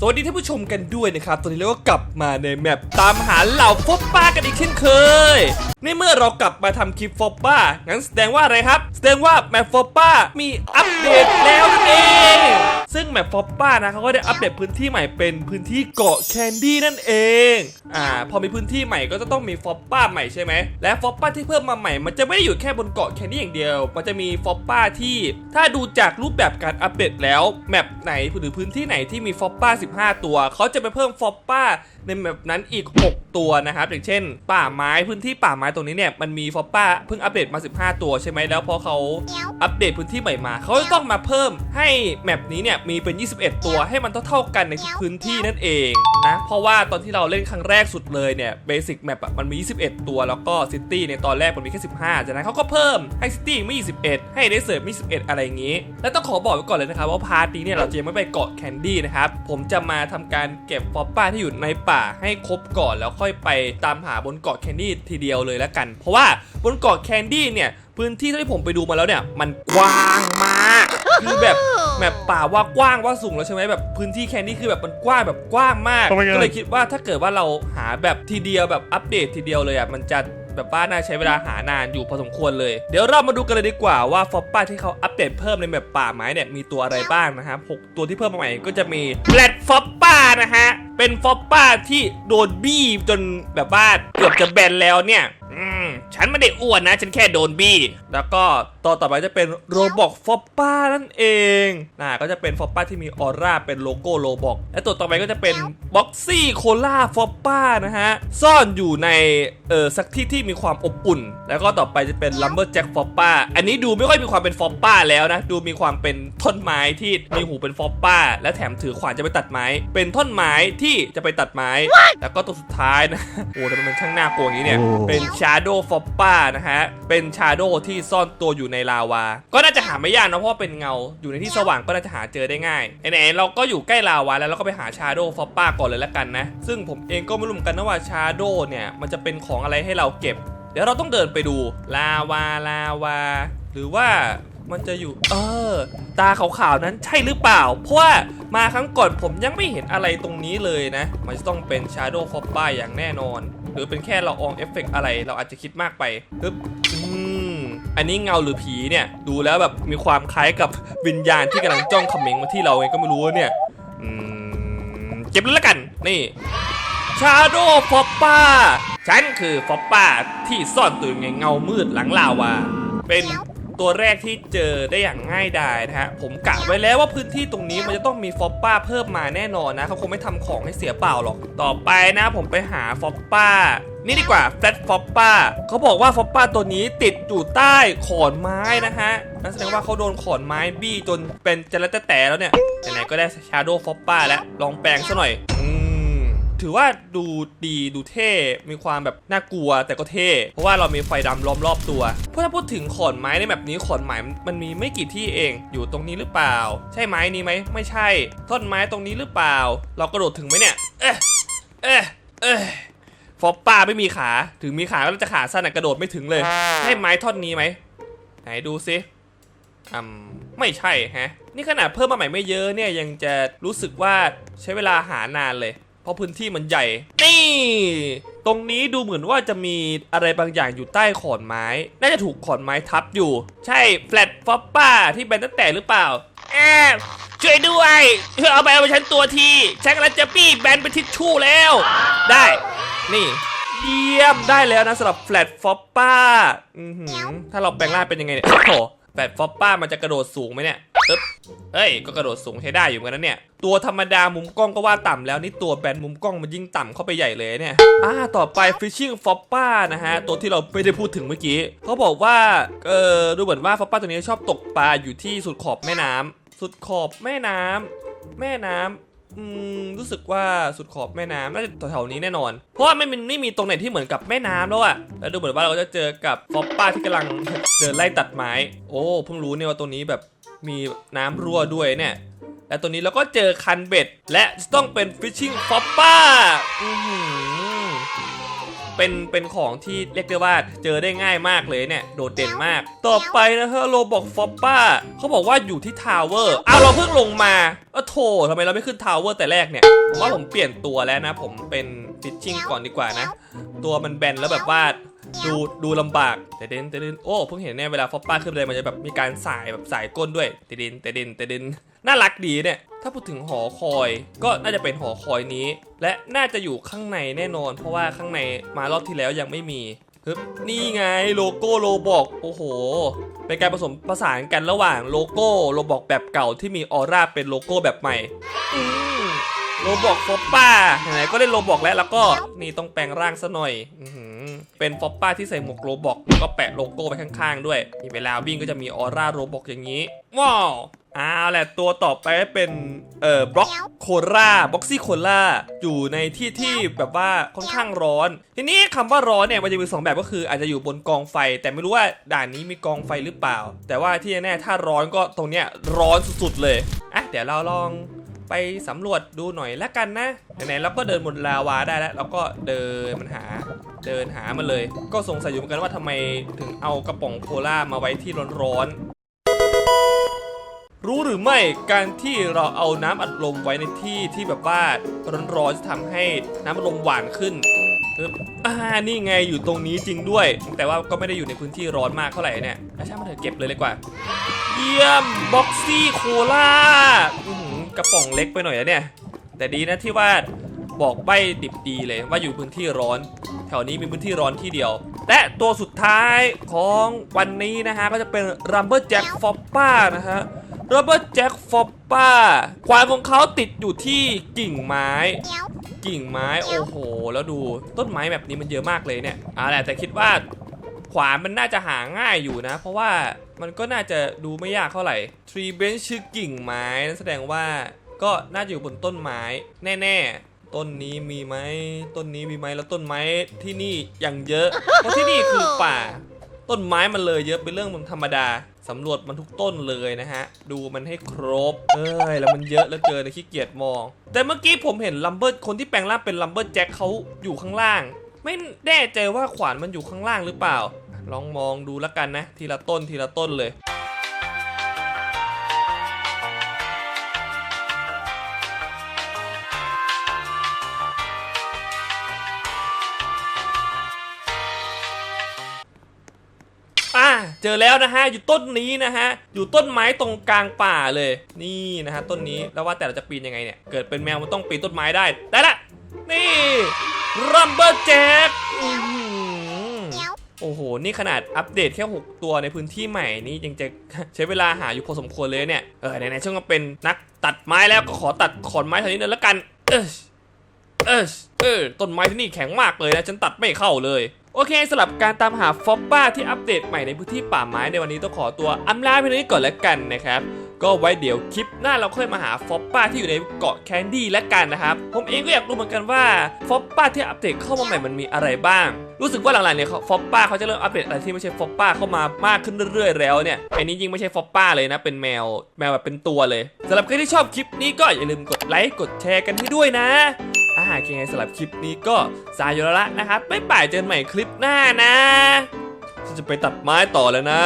สวัสดีท่านผู้ชมกันด้วยนะครับ ตอนนี้เราก็กลับมาในแมปตามหาเหล่าฟอบป้ากันอีกเช่นเคย ในเมื่อเรากลับมาทำคลิปฟอบป้า งั้นแสดงว่าอะไรครับ แสดงว่าแมปฟอบป้ามีอัปเดตแล้วนั่นเองซึ่งแมปฟอบป้านะเขาก็ได้อัปเดตพื้นที่ใหม่เป็นพื้นที่เกาะแคนดี้นั่นเองอ่าพอมีพื้นที่ใหม่ก็จะต้องมีฟอบป้าใหม่ใช่ไหมและฟอบป้าที่เพิ่มมาใหม่มันจะไม่ได้อยู่แค่บนเกาะแคนดี้อย่างเดียว มันจะมีฟอบป้าที่ ถ้าดูจากรูปแบบการอัปเดตแล้วแมปไหนหรือพื้นที่ไหนที่มีฟอบป้า15 ตัวเขาจะไปเพิ่มฟอบป้า ในแมปนั้นอีก 6 ตัวนะครับ อย่างเช่น ป่าไม้พื้นที่ป่าไม้ตรงนี้เนี่ยมันมีฟอบป้าเพิ่งอัปเดตมา 15 ตัวใช่ไหมแล้วพอเขาอัปเดตพื้นที่ใหม่มาเขาจะต้องมาเพิ่มให้แมปนี้เนี่ยมีเป็น 21 ตัวให้มันเท่าๆกันในทุกพื้นที่นั่นเองนะเพราะว่าตอนที่เราเล่นครั้งแรกสุดเลยเนี่ยเบสิกแมปมันมี 21 ตัวแล้วก็ซิตี้ในตอนแรกมันมีแค่ 15จากนั้นเขาก็เพิ่มให้ซิตี้มี 21 ให้เดสเซิร์มี 11 อะไรอย่างนี้ และต้องขอบอกไว้ก่อนเลยนะครับว่าพาร์ทนี้เนี่ยเราจะยังไม่ไปเกาะแคนดี้นะครับผมจะมาทำการเก็บฟอปป้าที่อยู่ในป่าให้ครบก่อนแล้วค่อยไปตามหาบนเกาะแคนดี้ทีเดียวเลยแล้วกัน เพราะว่าบนเกาะแคนดี้เนี่ยพื้นที่ที่ผมไปดูมาแล้วเนี่ย มันกว้างมากคือแบบแบบป่าว่ากว้างว่าสูงแล้วใช่ไหมแบบพื้นที่แคนดี้คือแบบมันกว้างแบบกว้างมาก Oh my god ก็เลยคิดว่าถ้าเกิดว่าเราหาแบบทีเดียวแบบอัปเดตทีเดียวเลยอะมันจะ แบบว่าน่าใช้เวลาหานานอยู่พอสมควรเลย เดี๋ยวเรามาดูกันเลยดีกว่าว่าฟอปป้าที่เขาอัปเดตเพิ่มในแบบป่าไม้เนี่ยมีตัวอะไรบ้างนะครับหตัวที่เพิ่มมาใหม่ก็จะมีแบลตฟอปป้านะฮะเป็นฟอปป้าที่โดนบี้จนแบบว่าเกือบจะแบนแล้วเนี่ย ฉันไม่ได้อ้วนนะ ฉันแค่โดนบี้ แล้วก็ตัวต่อไปจะเป็นโรบอกฟอปป้านั่นเองน่าก็จะเป็นฟอปป้าที่มีออร่าเป็นโลโก้โรบอกและตัวต่อไปก็จะเป็นบ็อกซี่โคล่าฟอปป้านะฮะ ซ่อนอยู่ในเออสักที่ที่มีความอบอุ่น แล้วก็ต่อไปจะเป็นลัมเบอร์แจ็คฟอปป้าอันนี้ดูไม่ค่อยมีความเป็นฟอปป้าแล้วนะ ดูมีความเป็นท่อนไม้ที่มีหูเป็นฟอปป้า และแถมถือขวานจะไปตัดไม้ เป็นท่อนไม้ที่จะไปตัดไม้ แล้วก็ตัวสุดท้ายนะ โอ้ทำไมมันช่างน่ากลัวอย่างนี้เนี่ยโอ้เป็นชาโด w ฟออปป้านะฮะ เป็นชาโด w ที่ซ่อนตัวอยู่ในลาวา ก็น่าจะหาไม่ยากนะเพราะเป็นเงา อยู่ในที่สว่างก็น่าจะหาเจอได้ง่ายไหนๆเราก็อยู่ใกล้ลาวาแล้วเราก็ไปหาชาโด w ฟอปป้าก่อนเลยละกันนะ ซึ่งผมเองก็ไม่รู้เหมือนกันนะว่าชาโด w เนี่ยมันจะเป็นของอะไรให้เราเก็บ เดี๋ยวเราต้องเดินไปดูลาวาลาวา หรือว่ามันจะอยู่ เออ ตาขาวๆนั้นใช่หรือเปล่า เพราะว่ามาครั้งก่อนผมยังไม่เห็นอะไรตรงนี้เลยนะ มันจะต้องเป็น Shadow f o p p a อย่างแน่นอน รือเป็นแค่ละอองเอฟเฟกต์อะไร เราอาจจะคิดมากไปปึ๊บอืมอันนี้เงาหรือผีเนี่ย ดูแล้วแบบมีความคล้ายกับวิญญาณที่กำลังจ้องเขม็งมาที่เราเองก็ไม่รู้เนี่ยเก็บเลยละกัน นี่ชาโดฟอปป้า ฉันคือฟอปป้าที่ซ่อนตัวอยู่ในเงามืดหลังลาวา เป็น ตัวแรกที่เจอได้อย่างง่ายดายนะฮะผมกะไว้แล้วว่าพื้นที่ตรงนี้มันจะต้องมีฟอปป้าเพิ่มมาแน่นอนนะเขาคงไม่ทำของให้เสียเปล่าหรอกต่อไปนะผมไปหาฟอปป้านี่ดีกว่าแฟลตฟอปป้าเขาบอกว่าฟอปป้าตัวนี้ติดอยู่ใต้ขอนไม้นะฮะนั่นแสดงว่าเขาโดนขอนไม้บี้จนเป็นจะล้แต่แต่แล้วเนี่ยไหนๆก็ได้ชาโดฟอปป้าแล้วลองแปลงซะหน่อย ถือว่าดูดีดูเท่ มีความแบบน่ากลัวแต่ก็เท่ เพราะว่าเรามีไฟดำล้อมรอบตัว เพราะถ้าพูดถึงขอนไม้ในแบบนี้ขอนไม้มันมีไม่กี่ที่เอง อยู่ตรงนี้หรือเปล่า ใช่ไม้นี้ไหมไม่ใช่ท่อนไม้ตรงนี้หรือเปล่า เรากระโดดถึงไหมเนี่ย เอ๊ะ เอ๊ะ เอ๊ะฟอปป้าไม่มีขา ถึงมีขาก็จะขาสั้นกระโดดไม่ถึงเลย ใช่ไม้ท่อนนี้ไหม ไหนดูซิอืมไม่ใช่ฮะ นี่ขนาดเพิ่มมาใหม่ไม่เยอะเนี่ยยังจะรู้สึกว่าใช้เวลาหานานเลย ราะพื้นที่มันใหญ่ นี่ ตรงนี้ดูเหมือนว่าจะมีอะไรบางอย่างอยู่ใต้ขอนไม้ น่าจะถูกขอนไม้ทับอยู่ ใช่แฟลตฟอปป้าที่เป็นตั้งแต่หรือเปล่าแอบช่วยด้วยเอาไปเอาไปฉันตัวทีฉันกำลังจะบี้แบนเป็นทิชชู่แล้ว ได้นี่เยี่ยมได้แล้วนะสำหรับแฟลตฟอปป้าอือหือถ้าเราแปลงร่างเป็นยังไงเนี่ยโอ้โหแฟลตฟอปป้ามันจะกระโดดสูงไหมเนี่ยอึ๊บเอ้ยก็กระโดดสูงใช้ได้อยู่เหมือนกันนะเนี่ย ตัวธรรมดามุมกล้องก็ว่าต่ำแล้วนี่ตัวแบนมุมกล้องมันยิ่งต่ำเข้าไปใหญ่เลยเนี่ยอ่าต่อไป Fishing f o p p a นะฮะตัวที่เราไม่ได้พูดถึงเมื่อกี้เขาบอกว่าเออดูเหมือนว่าฟอปป้าตัวนี้ชอบตกปลาอยู่ที่สุดขอบแม่น้ำสุดขอบแม่น้ำแม่น้ำอืมรู้สึกว่าสุดขอบแม่น้ำน่าจะแถวๆนี้แน่นอน เพราะว่าไม่มีไม่มีตรงไหนที่เหมือนกับแม่น้ำแล้วอะแล้วดูเหมือนว่าเราจะเจอกับฟอปป้าที่กำลังเดินไล่ตัดไม้ โอ้เพิ่งรู้เนี่ยว่าตัวนี้แบบมีน้ำรั่วด้วยเนี่ย และตัวนี้เราก็เจอคันเบ็ด และจะต้องเป็นฟิชชิ่งฟอปป้าอือหือเป็นเป็นของที่เรียกได้ว่าเจอได้ง่ายมากเลยเนี่ย โดดเด่นมาก ต่อไปนะฮะโรบอกฟอปป้าเขาบอกว่าอยู่ที่ทาวเวอร์อ้าวเราเพิ่งลงมาเออโถทำไมเราไม่ขึ้นทาวเวอร์แต่แรกเนี่ยผมว่าผมเปลี่ยนตัวแล้วนะ ผมเป็นฟิชชิ่งก่อนดีกว่านะ ตัวมันแบนแล้วแบบว่า ดูดูลำบากแต่เดนแต่เดนโอ้เพิ่งเห็นเนี่ยเวลาฟอปป้าขึ้นเลยมันจะแบบมีการสายแบบสายก้นด้วยแต่เดนแต่เดนแต่เดนน่ารักดีเนี่ยถ้าพูดถึงหอคอย ก็น่าจะเป็นหอคอยนี้ และน่าจะอยู่ข้างในแน่นอน เพราะว่าข้างในมารอบที่แล้วยังไม่มีฮึบนี่ไงโลโก้โลบอกโอ้โหเป็นการผสมผสานกันระหว่างโลโก้โลบอกแบบเก่าที่มีออร่าเป็นโลโก้แบบใหม่อ โลบอกฟอปป้าไหนๆก็ได้โลบอกแล้วแล้วก็นี่ต้องแปลงร่างซะหน่อยเป็นฟอปป้าที่ใส่หมวกโลบอกแล้วก็แปะโลโก้ไปข้างๆ ด้วยนี่เวลาวิ่งก็จะมีออร่าโลบอกอย่างนี้ ว้าวเอาแหละตัวต่อไปเป็นเอ่อบล็อกโคล่าบ็อกซี่โคล่าอยู่ในที่ที่แบบว่าค่อนข้างร้อน ทีนี้คำว่าร้อนเนี่ยมันจะมีสองแบบก็คือ อาจจะอยู่บนกองไฟ แต่ไม่รู้ว่าด่านนี้มีกองไฟหรือเปล่า แต่ว่าที่แน่ถ้าร้อนก็ตรงเนี้ยร้อนสุดๆเลยอะเดี๋ยวเราลอง ไปสำรวจดูหน่อยละกันนะไหนๆเราก็เดินบนลาวาได้แล้วเราก็เดินมันหาเดินหามันเลย ก็สงสัยอยู่เหมือนกันว่าทำไมถึงเอากระป๋องโคลามาไว้ที่ร้อนๆรู้หรือไม่การที่เราเอาน้ำอัดลมไว้ในที่ที่แบบว่าร้อนๆจะทำให้น้ำอัดลมหวานขึ้นอ่านี่ไงอยู่ตรงนี้จริงด้วย แต่ว่าก็ไม่ได้อยู่ในพื้นที่ร้อนมากเท่าไหร่เนี่ยช่างมันเถอะเก็บเลยดีกว่า เยี่ยมบ็อกซี่โคลาก ป๋องเล็กไปหน่อยนะเนี่ย แต่ดีนะที่ว่าบอกใบดิบดีเลยว่าอยู่พื้นที่ร้อน แถวนี้มีพื้นที่ร้อนที่เดียว และตัวสุดท้ายของวันนี้นะฮะก็จะเป็น Rumble Jack f o p p a นะฮะ Rumble Jack f o p p a ควายของเขาติดอยู่ที่กิ่งไม้ กิ่งไม้โอ้โห แล้วดูต้นไม้แบบนี้มันเยอะมากเลยเนี่ยอ่าแหละแต่คิดว่าขวานมันน่าจะหาง่ายอยู่นะ เพราะว่ามันก็น่าจะดูไม่ยากเท่าไหร่ Tree Bench ชื่อกิ่งไม้นั่นแสดงว่า ก็น่าจะอยู่บนต้นไม้ แน่ ๆ ต้นนี้มีไหมต้นนี้มีไหมแล้วต้นไม้ที่นี่อย่างเยอะ เพราะที่นี่คือป่า ต้นไม้มันเลยเยอะเป็นเรื่องธรรมดาสำรวจมันทุกต้นเลยนะฮะ ดูมันให้ครบ เอ้ย แล้วมันเยอะเหลือเกินขี้เกียจมอง แต่เมื่อกี้ผมเห็นลัมเบอร์คนที่แปลงร่างเป็นลัมเบอร์แจ็คเขาอยู่ข้างล่าง ไม่แน่ใจว่าขวานมันอยู่ข้างล่างหรือเปล่า ลองมองดูแล้วกันนะ ทีละต้นทีละต้นเลย อะเจอแล้วนะฮะอยู่ต้นนี้นะฮะอยู่ต้นไม้ตรงกลางป่าเลยนี่นะฮะต้นนี้แล้วว่าแต่เราจะปีนยังไงเนี่ยเกิดเป็นแมวมันต้องปีนต้นไม้ได้ได้ละนี่รัมเบอร์แจ็คโอ้โห นี่ขนาดอัปเดตแค่ 6 ตัวในพื้นที่ใหม่นี่ยังจะใช้เวลาหาอยู่พอสมควรเลยเนี่ย เออไหนๆช่วงก็เป็นนักตัดไม้แล้วก็ขอตัดขอนไม้แถวนี้หน่อยละกัน เออเออเออต้นไม้ที่นี่แข็งมากเลยนะ ฉันตัดไม่เข้าเลย โอเคสำหรับการตามหาฟอปป้าที่อัปเดตใหม่ในพื้นที่ป่าไม้ในวันนี้ต้องขอตัวอำลาเพียงเท่านี้ก่อนแล้วกันนะครับก็ไว้เดี๋ยวคลิปหน้าเราค่อยมาหาฟอปป้าที่อยู่ในเกาะแคนดี้แล้วกันนะครับ ผมเองก็อยากรู้เหมือนกันว่าฟอปป้าที่อัปเดตเข้ามาใหม่มันมีอะไรบ้าง รู้สึกว่าหลังๆเนี่ยฟอปป้าเขาจะเริ่มอัปเดตอะไรที่ไม่ใช่ฟอปป้าเข้ามามากขึ้นเรื่อยๆแล้วเนี่ยอันนี้ยิ่งไม่ใช่ฟอปป้าเลยนะ เป็นแมวแมวแบบเป็นตัวเลยสำหรับใครที่ชอบคลิปนี้ก็อย่าลืมกดไลค์กดแชร์กันให้ด้วยนะ อ่ากยังไงสำหรับคลิปนี้ก็สายอยู่แล้วละนะครับไม่ป่ายเจอนใหม่คลิปหน้านะ ฉันจะไปตัดไม้ต่อแล้วนะ